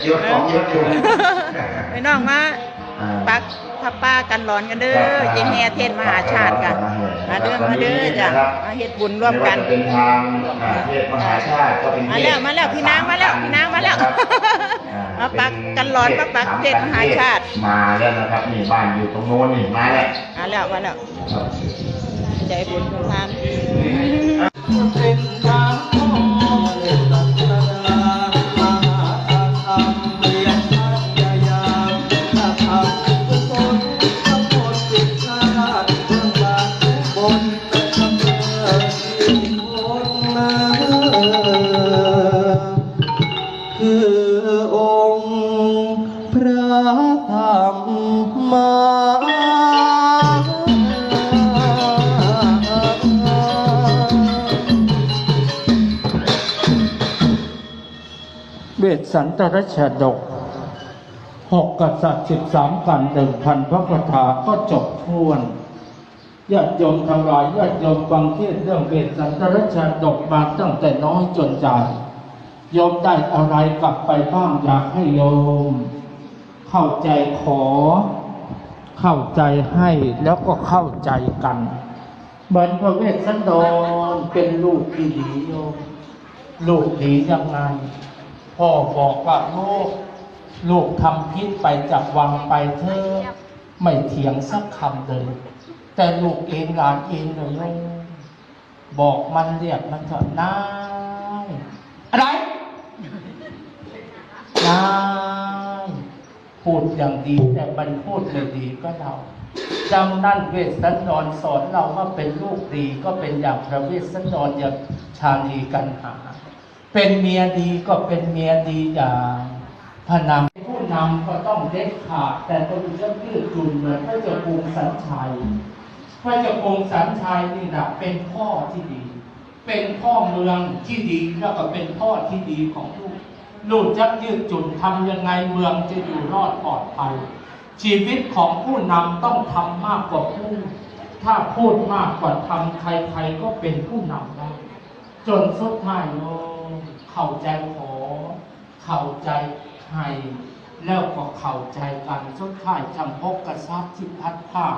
เชียวของเยอะอยู่ไปน้องมาอ่าปักพับป้ากันร้อนกันเด้อเจแฮเทศมหาชาติกันมาเด้อมาเด้อจ้ะมาเฮ็ดบุญร่วมกันไว่าจะเป็นทางอ่าเทศมหาชาติก็เป็นมาแล้วมาแล้วพี่นางมาแล้วพี่นางมาแล้วอ่มาปักกันร้อนมาปักเทศมหาชาติ มาแล้วนะครับนี่บ้านอยู่ตรงโน้นนี่มาแล้วมาแล้วมาแล้วครับใจบุญทุกท่านเป็นทาง สันตรชดกหกกษัตริย์สิบสามกันหนึ่งพันพระคาถาก็จบท้วนญาติโยมทั้งหลายญาติโยมฟังเทศเรื่องเวสสันตรชดกมาตั้งแต่น้อยจนใหญ่โยมได้อะไรกลับไปบ้างอยากให้โยม เข้าใจขอ เข้าใจให้แล้วก็เข้าใจกันเหมือนพระเวสสันดรเป็นลูกที่ดีโยมลูกดียังไง พ่อบอกว่าลูกลูกทำพิษไปจากวังไปเถอะไม่เถียงสักคำเลย แต่ลูกเองหลานเองเลยโยมบอกมันเรียกมันเถอะนายอะไรนายพูดอย่างดีแต่มันพูดไม่ดีก็เราดังนั้นเวสสันดรสอนเราว่าเป็นลูกดีก็เป็นอย่างพระเวสสันดรอย่างชาลีกันหา เป็นเมียดีก็เป็นเมียดีอย่างพระนำผู้นำก็ต้องเด็ดขาด แต่ต้องเลือกยืดหยุ่นเหมือนพระเจ้ากรุงสันชัยพระเจ้ากรุงสันชัยนี่นะเป็นพ่อที่ดี เป็นพ่อเมืองที่ดีแล้วก็เป็นพ่อที่ดีของลูกลูกจะยืดจุนทำยังไงเมืองจะอยู่รอดปลอดภัย ชีวิตของผู้นำต้องทำมากกว่าพูดถ้าพูดมากกว่าทำใครๆก็เป็นผู้นำได้จนสุดท้ายโยม เข้าใจขอ เข้าใจให้แล้วก็เข้าใจกันสุดท้ายจำพกกระซับที่พัดผ้า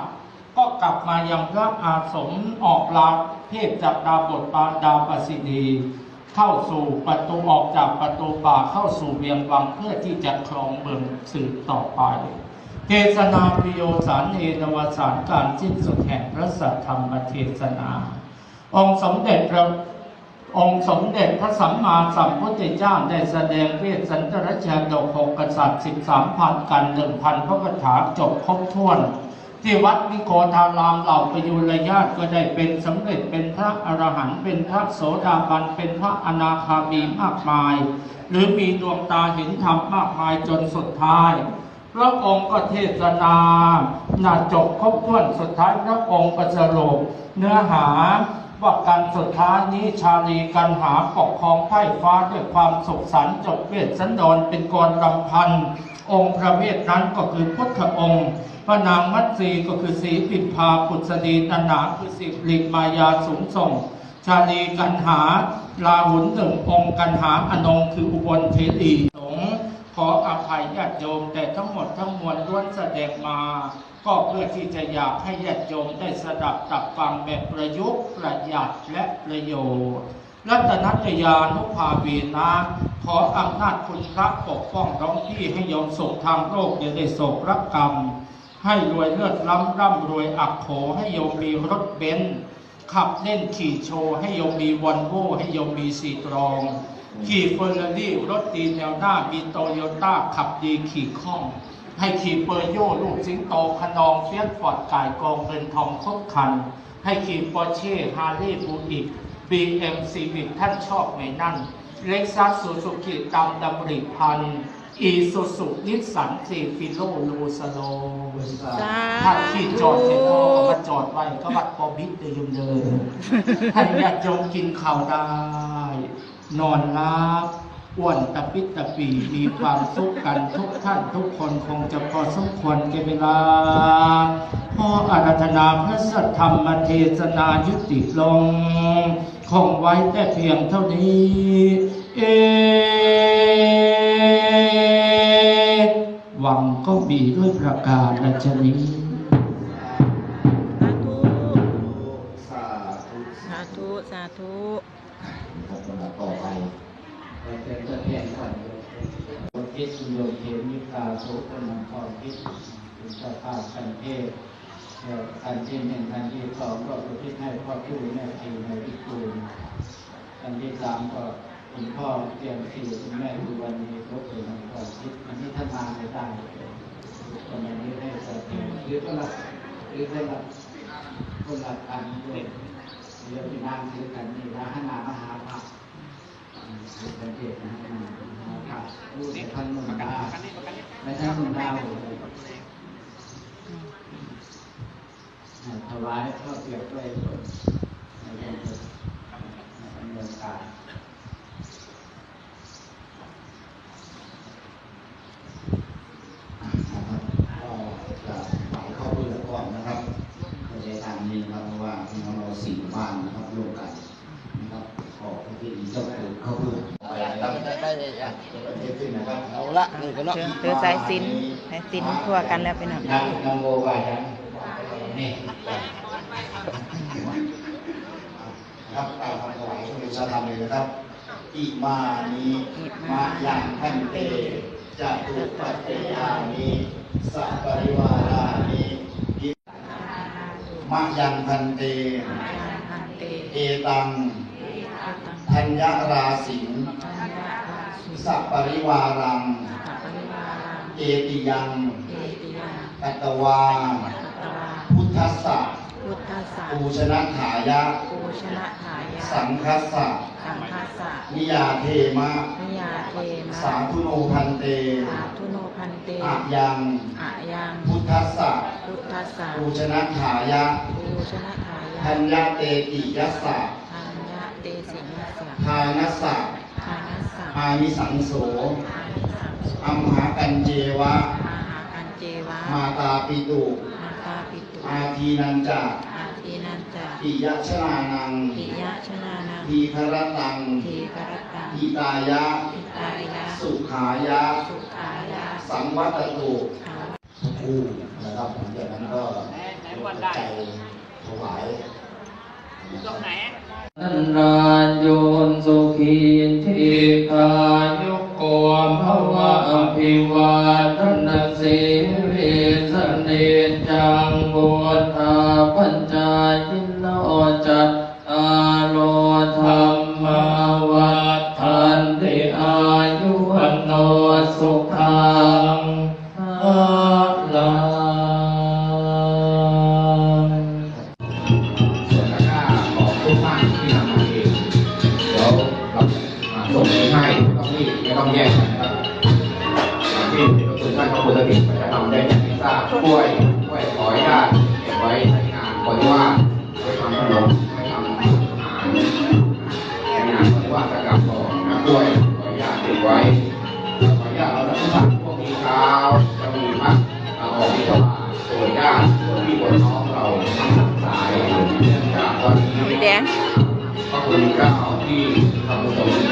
ก็กลับมายังพระอาสมออกลาเทพจากดาบทปาดาปสิดีเข้าสู่ประตูออกจากประตูป่าเข้าสู่เวียงวังเพื่อที่จะครองเมืองสืบต่อไปเทศนาพิโยสารเอนวสารการสิ้นสุดแห่งพระสัทธรรมเทศนา องค์สมเด็จพระ องค์สมเด็จพระสัมมาสัมพุทธเจ้าได้แสดงเวทสันตรชาดกหกกษัตริย์สิบสามพันกันหนึ่งพันพระคาถาจบครบถ้วน ที่วัดวิโคทารามเหล่าประยุรญาติก็ได้เป็นสำเร็จเป็นพระอรหันต์เป็นพระโสดาบันเป็นพระอนาคามีมากมาย หรือมีดวงตาเห็นธรรมมากมายจนสุดท้ายพระองค์ก็เทศนาหนาจบครบถ้วนสุดท้ายพระองค์ก็สรุปเนื้อหา ว่าการสุดท้ายนี้ชาลีกันหาปกครองไพ่ฟ้าด้วยความสุขสันต์จบเวทสันดรเป็นกรลำพันธ์องค์พระเวทนั้นก็คือพุทธองค์พระนางมัตสีก็คือสีปิมพาปุษดีนานาคือสิริมายาสูงส่ง ชาลีกันหาลาหุนหนึ่งองค์กันหาอนงคืออุบลเทรี ออภัยญาติโยมแต่ทั้งหมดทั้งมวลล้วนแสดงมา ก็เพื่อที่จะอยากให้ญาติโยมได้สดับตับฟังแบบประยุกต์ประหยัดและประโยชน์ รัตนัตยานุภาเวนะขออำนาจคุณพระปกป้องท้องที่ให้โยมสุขทางโลกอย่าได้โศกรับกรรม ให้รวยเลือดล้ำร่ำรวยอักโขให้โยมมีรถเบนซ์ขับเล่นขี่โชว์ให้โยมมีวอลโวให้โยมมีสีตรอง ขี่เฟอร์รารี่รถดีแนวหน้ามีโตโยต้าขับดีขี่คล่อง ให้ขี่เปอร์โยลูกสิงโตขนองเฟียสฟอร์ดกายกองเงินทองครบคัน ให้ขี่ปอร์เช่ฮาร์เลย์บูอิก BM Civic ท่านชอบไหมนั่นเล็กซัสซูซูกิดำดำริพันอีซูซูนิสสันซีฟิโลลูสโลสาถ้าขี่จอดเสร็จก็มาจอดไว้ก็วัดปอบิดเดิมเดิมให้ญาติโยมกินข้าวได้ นอนรับอ้วนตะปิดตะปีมีความสุขกันทุกท่านทุกคนคงจะพอสมควรแก่เวลาพออาราธนาพระสัทธรรมเทศนายุติลง คงไว้แต่เพียงเท่านี้ เอ หวังก็มีด้วยประการนัชนี้ เราจะจะแทนก่อนโยมคิดโยเขียนมิตาสุขนังความคิดเป็นเจ้าภาพกันเทศแล้วอันที่หนึ่งอันที่สองก็อุทิศให้พ่อผู้แม่ทีในพิคูลอันที่สามก็คุณพ่อเตรียมสี่คุณแม่ดูวันนี้ครบเป็นความคิดอันนี้ท่านมาไม่ได้วันนี้ให้สติหรือก็ละหรือก็ละคนละอันเด้วยเรื่องที่นั่งซื้อกันนี่นะให้นามหาภาพ สังเกตนะครับรู้แต่ท่านมุนดาและท่านมุนดาวถวายข้าวเปรียบด้วยในการดำเนินการ นะครับก็จะหมายเข้าเพื่อก่อนนะครับในใจทางนี้นะครับเพราะว่าพี่น้องเราสี่บ้านนะครับร่วมกันนะครับขอพิธีเจ้าเกิดเข้าเพื่อไปครับได้ได้ยัง เกิดขึ้นนะครับเอาละนี่ก็เนาะเชิญถือสายสิญสายสิญทั่วกันแล้วไปหน่อยนั่งนั่งโมบายกันนี่ครับกล่าวคำถวายพระพุทธธรรมเลยนะครับอิมานิมายังท่านเตจะตุปัจจยานิสัพปริวารานิอิมายังพันเตพันเตเอตังตังธัญญราสิงธัญญารา สุสัพปริวารังสัพพะริวารัง เอติยังเอติยากัตตวาปัตตวา พุทธัสสะพุทธสสะปูชนะถายะปูชนะถายาสังคัสสะสังฆาสะนิยาเทมะนิยาเทมะ สาธุโนพันเตสาธุโนพันเตอะยังอะยัง พุทธัสสะพุทธสสะปูชนะถายะปูชนะถายาธัญญาเตติยัสสะธัญญาเตสิยัสสะทานัสสะทานัสสะอานิสังโสอานิสังโสอัมหากันเจวะ อาหากันเจวะ มาตาปิตุมาตาปิตุ อาทีนันจาอาทีนันจะปิยชนานังปิยะชนานัง ทีครตัง ทีกรตังทิตายะทิตายะ สุขายะ สุขายะ สังวัตตุขาวคู่นะครับหลังจากนั้นก็ใจถวายนันราโยนสุ ขีทีกายุโกภวะอภิวาทนา วยกล้วยขออนุญาตเก็บไว้ในงานบริวารไว้ทำขนมไว้ทำอาหารในงานบริวารตะกร้าก่อนนะกล้วยขออนุญาตเก็บไว้ขออนุญาตเอาทุกท่านพวกมีเช้าวจะมีมัดเอาออกที่ชาวบ้านส่วนญาติส่วนพี่ส่วนน้องเราสายเนื่องจากตอนนี้พี่แดงพระคุณเจ้าที่ทำประสง